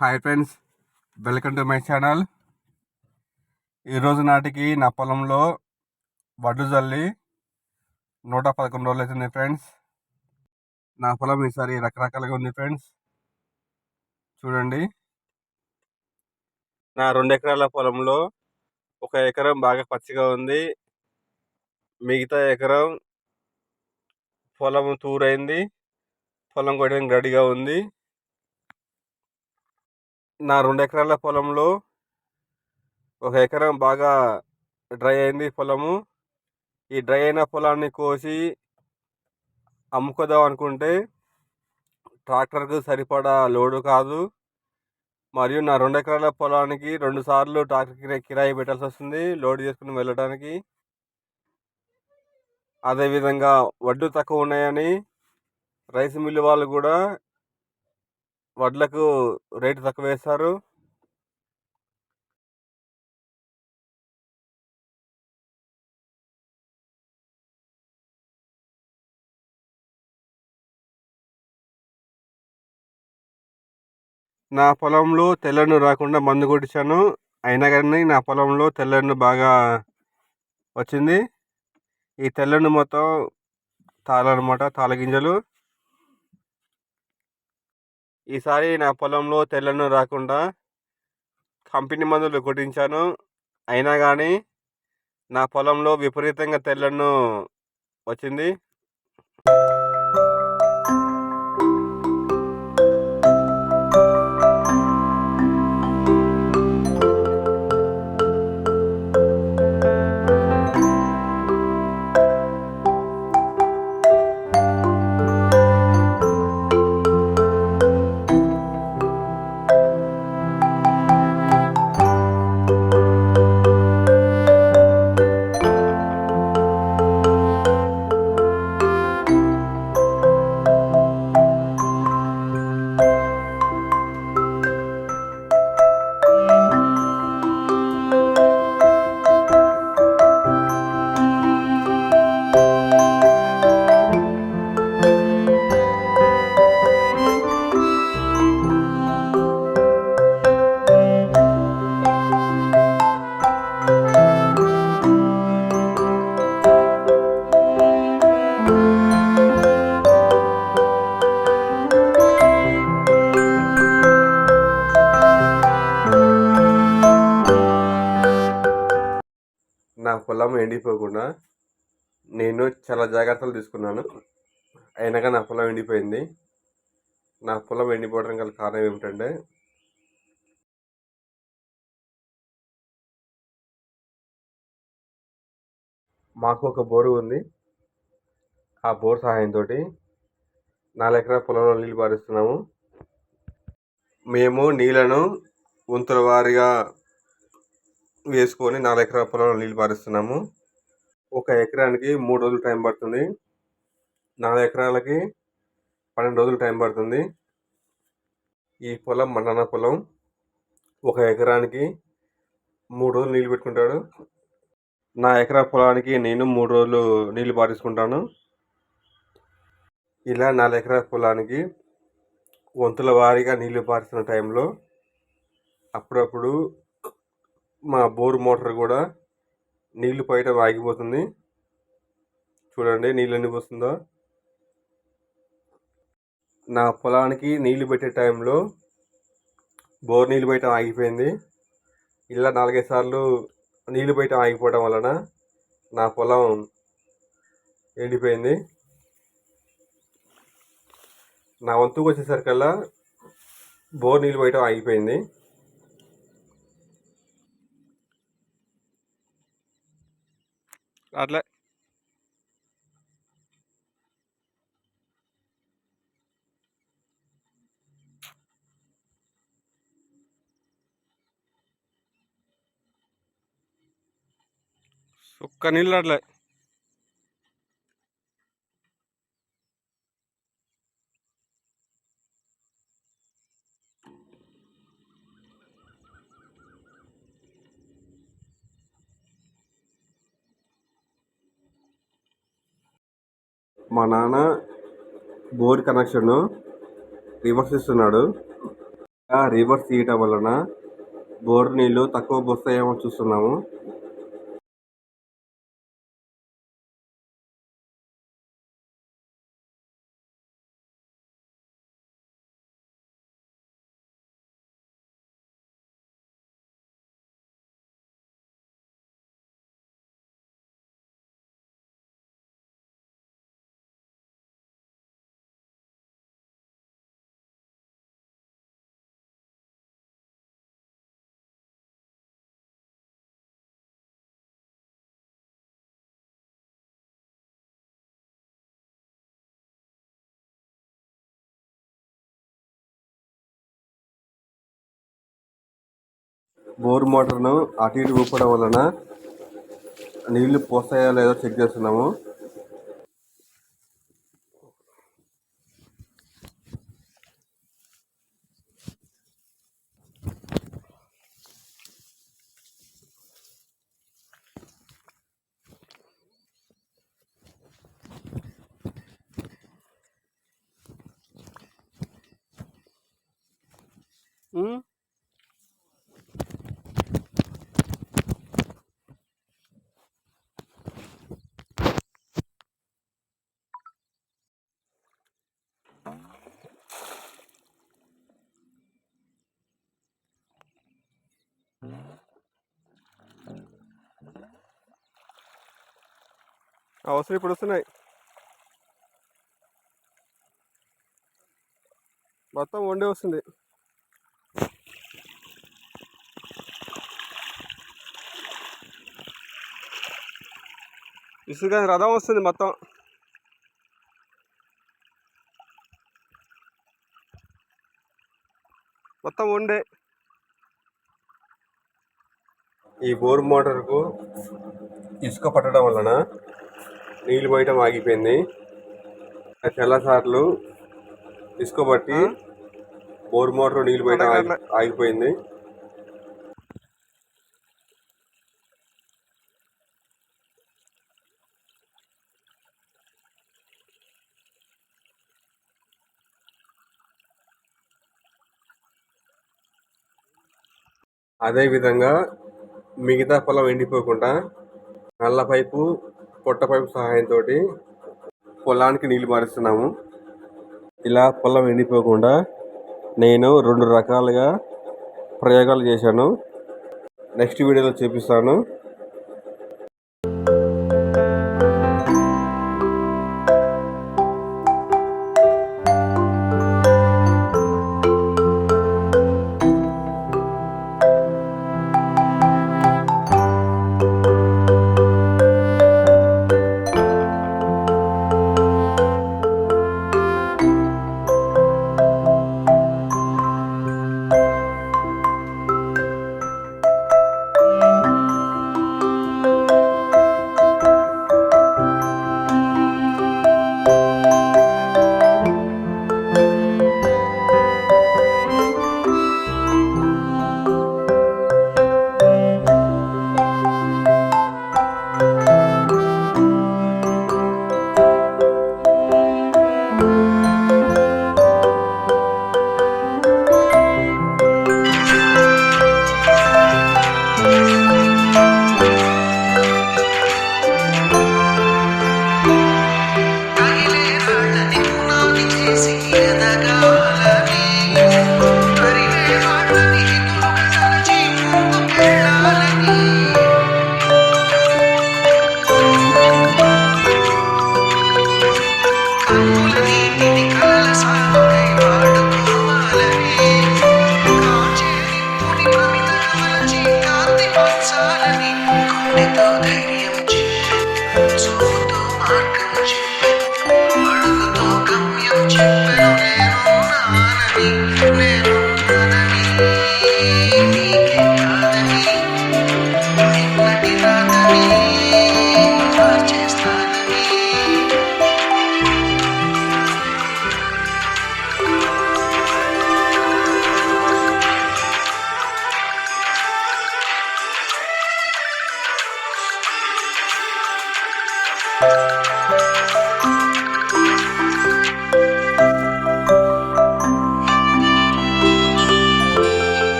Hi friends welcome to my channel ఈరోజు నాటికి నా పొలంలో వడ్డు జల్లి నూట పదకొండు రోజులు అవుతుంది ఫ్రెండ్స్ నా పొలం ఈసారి రకరకాలుగా ఉంది ఫ్రెండ్స్ చూడండి. నా రెండు ఎకరాల పొలంలో ఒక ఎకరం బాగా పచ్చిగా ఉంది. మిగతా ఎకరం పొలం తూరైంది. పొలం కొట్టడానికి రెడీగా ఉంది. నా రెండు ఎకరాల పొలంలో ఒక ఎకరం బాగా డ్రై అయింది పొలము. ఈ డ్రై అయిన పొలాన్ని కోసి అమ్ముకోదాం అనుకుంటే ట్రాక్టర్కు సరిపడా లోడు కాదు. మరియు నా రెండు ఎకరాల పొలానికి రెండు సార్లు ట్రాక్టర్ కిరాయి పెట్టాల్సి వస్తుంది. లోడ్ చేసుకుని వెళ్ళడానికి. అదేవిధంగా వడ్లు తక్కువ ఉన్నాయని రైస్ మిల్లు వాళ్ళు కూడా వడ్లకు రేటు తక్కువ వేస్తారు నా పొలంలో తెల్లను రాకుండా మందు కొట్టించాను. అయినా కానీ నా పొలంలో తెల్లను బాగా వచ్చింది. ఈ తెల్లను మొత్తం తాళనమాట తాళ గింజలు ఈసారి నా పొలంలో తెల్లను రాకుండా కంపెనీ మందులు కొట్టించాను. అయినా కానీ నా పొలంలో విపరీతంగా తెల్లను వచ్చింది. పొలం ఎండిపోకుండా నేను చాలా జాగ్రత్తలు తీసుకున్నాను. అయినగా నా పొలం ఎండిపోయింది. నా పొలం ఎండిపోవడం గల కారణం ఏమిటంటే మాకు ఒక బోరు ఉంది. ఆ బోర్ సహాయంతో నాలుగు ఎకరాల పొలంలో నీళ్ళు పారిస్తున్నాము. మేము నీళ్ళను వంతుల వారిగా వేసుకొని నాలుగు ఎకరాల పొలంలో నీళ్ళు పారిస్తున్నాము. ఒక ఎకరానికి మూడు రోజులు టైం పడుతుంది. నాలుగు ఎకరాలకి పన్నెండు రోజులు టైం పడుతుంది. ఈ పొలం మా నాన్న పొలం. ఒక ఎకరానికి మూడు రోజులు నీళ్ళు పెట్టుకుంటాడు. నా ఎకరా పొలానికి నేను మూడు రోజులు నీళ్ళు పారేసుకుంటాను. ఇలా నాలుగు ఎకరాల పొలానికి వంతుల వారీగా నీళ్ళు పారుతున్న టైంలో అప్పుడప్పుడు మా బోర్ మోటార్ కూడా నీళ్ళు పోయటం ఆగిపోతుంది. చూడండి నీళ్ళు ఎన్ని పోస్తుందో. నా పొలానికి నీళ్ళు పెట్టే టైంలో బోర్ నీళ్ళు పోయటం ఆగిపోయింది. ఇలా నాలుగైదు సార్లు నీళ్ళు పోయటం ఆగిపోవడం వలన నా పొలం ఎండిపోయింది. నా వంతుకు వచ్చేసరికల్లా బోర్ నీళ్ళు పోయటం ఆగిపోయింది. అట్లా. సుక్క నీళ్ళు అట్లే. మా నాన్న బోర్ కనెక్షన్ రివర్స్ ఇస్తున్నాడు. రివర్స్ తీయటం వలన బోర్ నీళ్ళు తక్కువ వస్తాయేమో చూస్తున్నాము. బోర్ మోటార్ను అటు ఇటు ఊపడం వలన నీళ్ళు పోస్తాయో లేదో చెక్ చేస్తున్నాము ఉమ్. అవసరం ఇప్పుడు వస్తున్నాయి. మొత్తం వండే వస్తుంది. ఇసుక రథం వస్తుంది మొత్తం. మొత్తం వండే. ఈ బోర్ మోటార్కు ఇసుక పట్టడం వలన నీళ్ళు పోయటం ఆగిపోయింది. తెల్లసార్లు ఇసుక పట్టి బోర్ మోటార్ నీళ్ళు పోయటం ఆగి- ఆగిపోయింది. అదేవిధంగా మిగతా పొలం ఎండిపోకుండా నల్ల పైపు పొట్ట పైపు సహాయంతో పొలానికి నీళ్ళు మారుస్తున్నాము. ఇలా పొలం ఎండిపోకుండా నేను రెండు రకాలుగా ప్రయోగాలు చేశాను. నెక్స్ట్ వీడియోలో చూపిస్తాను.